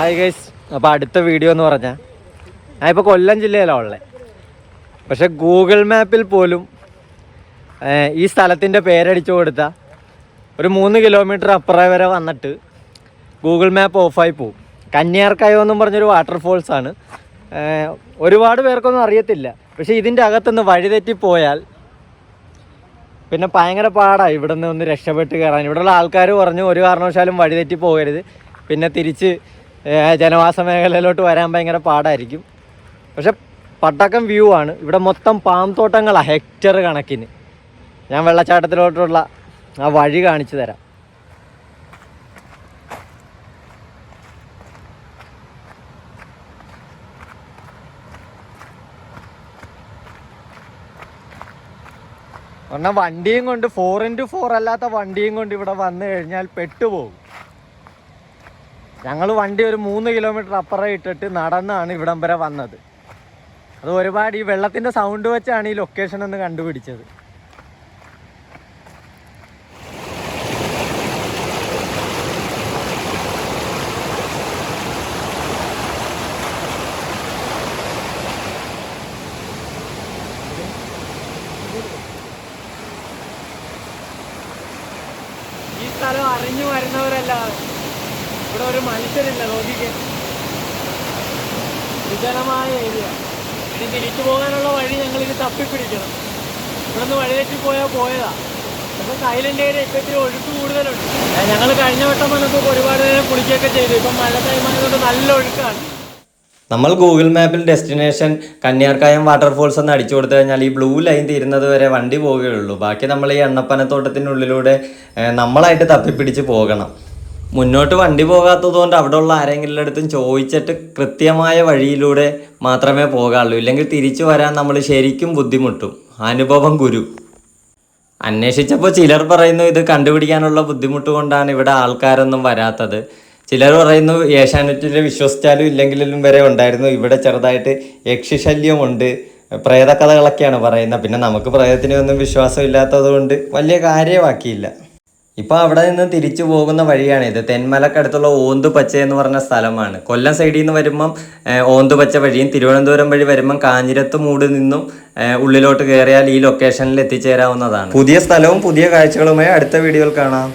Hi guys അപ്പോൾ അടുത്ത video എന്ന് പറഞ്ഞാൽ ഞാൻ ഇപ്പോൾ കൊല്ലം ജില്ലയിലാണ് ഉള്ളത് പക്ഷെ ഗൂഗിൾ മാപ്പിൽ പോലും ഈ സ്ഥലത്തിന്റെ പേരടിച്ചു കൊടുത്ത ഒരു മൂന്ന് കിലോമീറ്റർ അപ്പുറം വരെ വന്നിട്ട് ഗൂഗിൾ മാപ്പ് ഓഫായി പോവും. കന്യാർക്കായോ എന്നും പറഞ്ഞൊരു വാട്ടർഫോൾസ് ആണ്. ഒരുപാട് പേർക്കൊന്നും അറിയത്തില്ല. പക്ഷേ ഇതിന്റെ അകത്തുനിന്ന് വഴിതെറ്റി പോയാൽ പിന്നെ ഭയങ്കര പാടാണ് ഇവിടെ നിന്ന് ഒന്ന് രക്ഷപ്പെട്ട് കയറാൻ ഇവിടെയുള്ള ആൾക്കാർ പറഞ്ഞു ഒരു കാരണവശാലും വഴിതെറ്റി പോകരുത്. പിന്നെ തിരിച്ച് ജനവാസ മേഖലയിലോട്ട് വരാൻ ഭയങ്കര പാടായിരിക്കും. പക്ഷെ പട്ടക്കം വ്യൂ ആണ്. ഇവിടെ മൊത്തം പാംതോട്ടങ്ങളാണ് ഹെക്ടർ കണക്കിന്. ഞാൻ വെള്ളച്ചാട്ടത്തിലോട്ടുള്ള ആ വഴി കാണിച്ചു തരാം. പറഞ്ഞാൽ വണ്ടിയും കൊണ്ട് ഫോർ ഇന്റു ഫോർ അല്ലാത്ത വണ്ടിയും കൊണ്ട് ഇവിടെ വന്നു കഴിഞ്ഞാൽ പെട്ടുപോകും. ഞങ്ങൾ വണ്ടി ഒരു മൂന്ന് കിലോമീറ്റർ അപ്പുറം ഇട്ടിട്ട് നടന്നാണ് ഇവിടം വരെ വന്നത്. അത് ഒരുപാട് ഈ വെള്ളത്തിന്റെ സൗണ്ട് വെച്ചാണ് ഈ ലൊക്കേഷൻ ഒന്ന് കണ്ടുപിടിച്ചത്. ഈ സ്ഥലം അറിഞ്ഞു വരുന്നവരല്ലാതെ ഇവിടെ ഒരു മനുഷ്യരില്ല നോക്കിക്ക്. വിജനമായ ഏരിയ ഇനി തിരിച്ചു പോകാനുള്ള വഴി ഞങ്ങൾ ഇത് തപ്പിപ്പിടിക്കണം. ഇവിടെ നിന്ന് വഴിതെറ്റി പോയാൽ പോയതാ. അപ്പം സൈലന്റ് ഏരിയ ഇപ്പം ഇത്തിരി ഒഴുക്ക് കൂടുതലുണ്ട്. ഞങ്ങൾ കഴിഞ്ഞ വട്ടം വന്നപ്പോൾ ഒരുപാട് നേരം കുളിക്കുകയൊക്കെ ചെയ്തു. ഇപ്പം മഴ ടൈമായതുകൊണ്ട് നല്ല ഒഴുക്കാണ്. നമ്മൾ ഗൂഗിൾ മാപ്പിൽ ഡെസ്റ്റിനേഷൻ കന്യാർക്കായം വാട്ടർഫോൾസ് എന്ന് അടിച്ചു കൊടുത്തു കഴിഞ്ഞാൽ ഈ ബ്ലൂ ലൈൻ തീരുന്നത് വരെ വണ്ടി പോവുകയുള്ളൂ. ബാക്കി നമ്മൾ ഈ എണ്ണപ്പനത്തോട്ടത്തിനുള്ളിലൂടെ നമ്മളായിട്ട് തപ്പിപ്പിടിച്ച് പോകണം. മുന്നോട്ട് വണ്ടി പോകാത്തതുകൊണ്ട് ഉള്ള ആരെങ്കിലും അടുത്തും ചോദിച്ചിട്ട് കൃത്യമായ വഴിയിലൂടെ മാത്രമേ പോകാറുള്ളൂ ഇല്ലെങ്കിൽ തിരിച്ചു വരാൻ നമ്മൾ ശരിക്കും ബുദ്ധിമുട്ടും. അനുഭവം ഗുരു. അന്വേഷിച്ചപ്പോൾ ചിലർ പറയുന്നു ഇത് കണ്ടുപിടിക്കാനുള്ള ബുദ്ധിമുട്ട് കൊണ്ടാണ് ഇവിടെ ആൾക്കാരൊന്നും വരാത്തത്. ചിലർ പറയുന്നു ഏഷ്യാനെറ്റിൽ വിശ്വസിച്ചാലും ഇല്ലെങ്കിലും വരെ ഉണ്ടായിരുന്നു. ഇവിടെ ചെറുതായിട്ട് യക്ഷിശല്യമുണ്ട്. പ്രേതകഥകളൊക്കെയാണ് പറയുന്നത്. പിന്നെ നമുക്ക് പ്രേതത്തിനൊന്നും വിശ്വാസം ഇല്ലാത്തത് കൊണ്ട് വലിയ കാര്യമാക്കിയില്ല ഇപ്പോൾ അവിടെ നിന്ന് തിരിച്ചു പോകുന്ന വഴിയാണിത് തെന്മലക്കടുത്തുള്ള ഓന്തുപച്ച എന്ന് പറഞ്ഞ സ്ഥലമാണ്. കൊല്ലം സൈഡിൽ നിന്ന് വരുമ്പം ഓന്തുപച്ച വഴിയും തിരുവനന്തപുരം വഴി വരുമ്പം കാഞ്ഞിരത്ത് മൂട് നിന്നും ഉള്ളിലോട്ട് കയറിയാൽ ഈ ലൊക്കേഷനിൽ എത്തിച്ചേരാവുന്നതാണ്. പുതിയ സ്ഥലവും പുതിയ കാഴ്ചകളുമായി അടുത്ത വീഡിയോയിൽ കാണാം.